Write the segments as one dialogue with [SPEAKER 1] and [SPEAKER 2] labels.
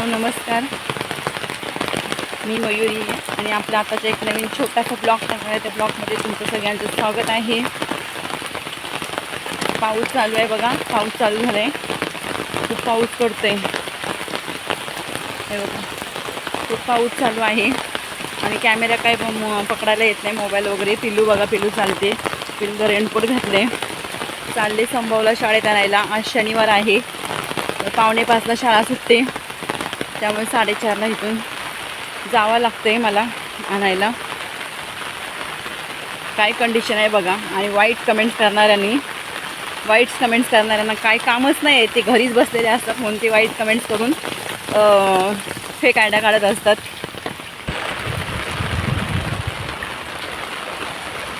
[SPEAKER 1] मित्रांनो नमस्कार. मी मयुरी आणि आपला आताचा एक नवीन छोटासा ब्लॉग टाकणार आहे. त्या ब्लॉगमध्ये तुमचं सगळ्यांचं स्वागत आहे. पाऊस चालू आहे बघा. पाऊस चालू झाला आहे खूप पाऊस पडतोय. हे बघा. खूप पाऊस चालू आहे. आणि कॅमेरा काय पकडायला येत नाही. मोबाईल वगैरे. पिल्लू बघा पिल्लू चालते. पिल्लू रेनकोट घातले चालले संभवला शाळेत आणायला. आज शनिवार आहे. पावणे पाचला शाळा सुटते. त्यामुळे साडेचारला इथून जावं लागतंय मला आणायला. काय कंडिशन आहे बघा. आणि वाईट कमेंट्स करणाऱ्यांनी वाईट कमेंट्स करणाऱ्यांना काय कामच नाही आहे ते घरीच बसलेले असतात म्हणून ते वाईट कमेंट्स करून फेक आयड्या काढत असतात.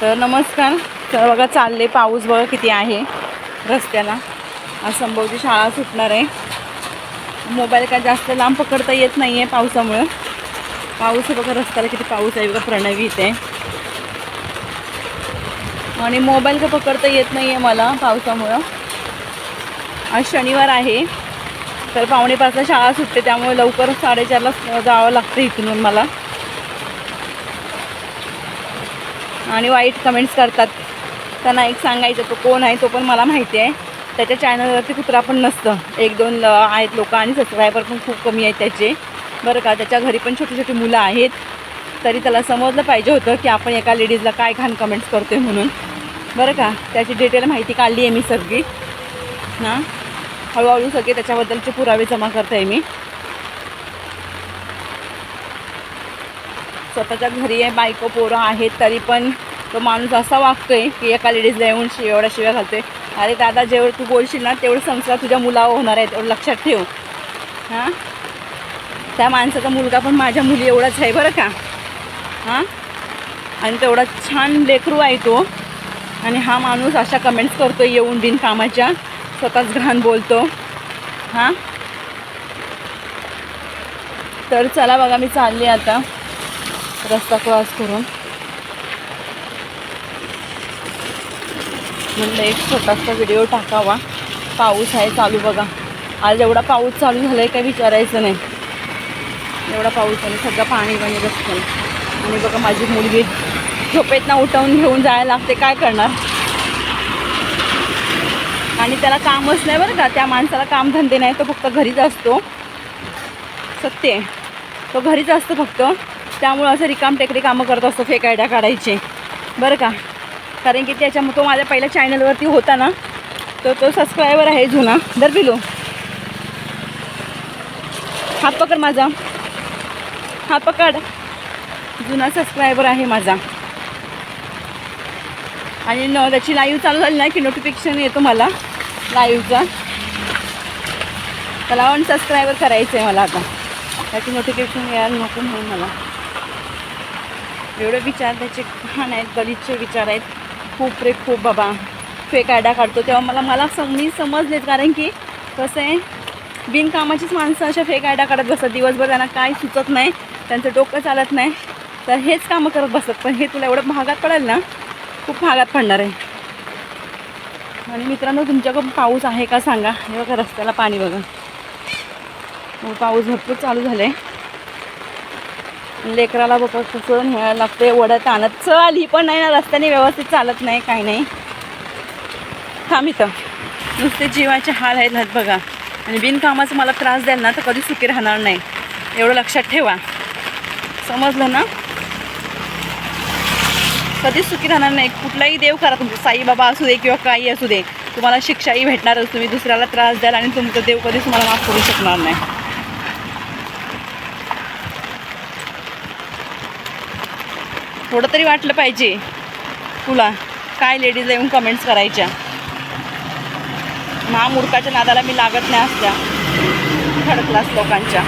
[SPEAKER 1] तर नमस्कार. तर बघा चालले पाऊस बघा किती आहे रस्त्याला. आज संभवची शाळा सुटणार आहे. मोबाईल काय जास्त लांब पकडता येत नाही आहे पावसामुळं. पाऊस आहे बघा रस्त्याला किती पाऊस आहे बघा प्रणवी इथे. आणि मोबाईल का पकडता येत नाही आहे मला पावसामुळं. आज शनिवार आहे तर पावणे पाचला शाळा सुटते त्यामुळे लवकर साडेचारला जावं लागतं इथून मला. आणि वाईट कमेंट्स करतात. त्यांना एक सांगायचं तो कोण आहे तो पण मला माहिती आहे. त्याच्या चॅनलवरती कुत्रा पण नसतं. एक दोन ल- आहेत लोक आणि सबस्क्रायबर पण खूप कमी आहेत त्याचे. बरं का त्याच्या घरी पण छोटी छोटी मुलं आहेत. तरी त्याला समजलं पाहिजे होतं की आपण एका लेडीजला काय घाण कमेंट्स करतोय म्हणून. बरं का त्याची डिटेल माहिती काढली आहे मी सगळी. ना हळूहळू सगळे त्याच्याबद्दलचे पुरावे जमा करते आहे मी. स्वतःच्या घरी आहे बायको पोरं आहेत तरी पण तो माणूस असा वागतोय की एका लेडीजला येऊन शि एवढ्या शिव्या घालतोय. अरे दादा जेवढं तू बोलशील ना तेवढं संस्कार तुझ्या मुलावर होणार आहे तेवढं लक्षात ठेव. हां? त्या माणसाचा मुलगा पण माझ्या मुली एवढाच आहे बरं का? हां? आणि तेवढा छान लेकरू आहे तो. आणि हा माणूस अशा कमेंट्स करतो येऊन बिनकामाच्या स्वतःच घाण बोलतो. हां? तर चला बघा मी चालली आता. रस्ता क्रॉस करून. म्हणलं एक छोटासा व्हिडिओ टाकावा. पाऊस आहे चालू बघा. आज एवढा पाऊस चालू झाला आहे काय विचारायचं नाही. एवढा पाऊस आणि सगळं पाणी पाणी रस्त्याने आणि बघा माझी मुलगी झोपेतनं उठवून घेऊन जायला लागते काय करणार? आणि त्याला कामच नाही बरं का. त्या माणसाला कामधंदे नाही तो फक्त घरीच असतो. सत्य आहे. तो घरीच असतो फक्त. त्यामुळं असं रिकाम टेकडी कामं करत असतो फेकायड्या काढायचे. बरं का? कारण की त्याच्या तो माझ्या पहिल्या चॅनलवरती होता ना तर तो सबस्क्रायबर आहे जुना. दर बिलो. हात पकड माझा. हात पकड. जुना सबस्क्रायबर आहे माझा. आणि न त्याची लाईव्ह चालू झाली नाही की नोटिफिकेशन येतो मला लाईव्हचा त्याला वन सबस्क्रायबर करायचं आहे मला आता. त्याची नोटिफिकेशन यायला नको म्हणून मला. एवढे विचार त्याचे घाण आहेत गलितचे विचार आहेत. खूप रे खूप बाबा. फेक आयडा काढतो तेव्हा मला मला सम मी समजलेत कारण की कसं आहे बिनकामाचीच माणसं अशा फेक आयडा काढत बसतात. दिवसभर त्यांना काय सुचत नाही त्यांचं डोकं चालत नाही. तर हेच कामं करत बसतात. पण हे तुला एवढं महागात पडेल ना खूप महागात पडणार आहे. आणि मित्रांनो तुमच्याकडं पाऊस आहे का सांगा. हे बघा रस्त्याला पाणी बघा. हो, पाऊस भरपूर चालू झालं आहे लेकराला बघा कसं न्यायला लागते. ओढत आणत चल ही पण नाही ना रस्त्याने व्यवस्थित चालत नाही काही नाही. थांब इथं. नुसते जीवाचे हाल आहेत ना बघा. आणि बिनकामाचं मला त्रास द्याल ना तर कधी सुखी राहणार नाही. एवढं लक्षात ठेवा. समजलं ना? कधीच सुखी राहणार नाही. कुठलाही देव करा तुमचं. साईबाबा असू दे किंवा काही असू दे. तुम्हाला शिक्षाही भेटणारच. तुम्ही दुसऱ्याला त्रास द्याल आणि तुमचं देव कधीच तुम्हाला माफ करू शकणार नाही. थोडं तरी वाटलं पाहिजे. तुला? काय लेडीज येऊन कमेंट्स करायच्या? महामूर्खाच्या नादाला मी लागत नाही असत्या. थर्ड क्लास लोकांच्या.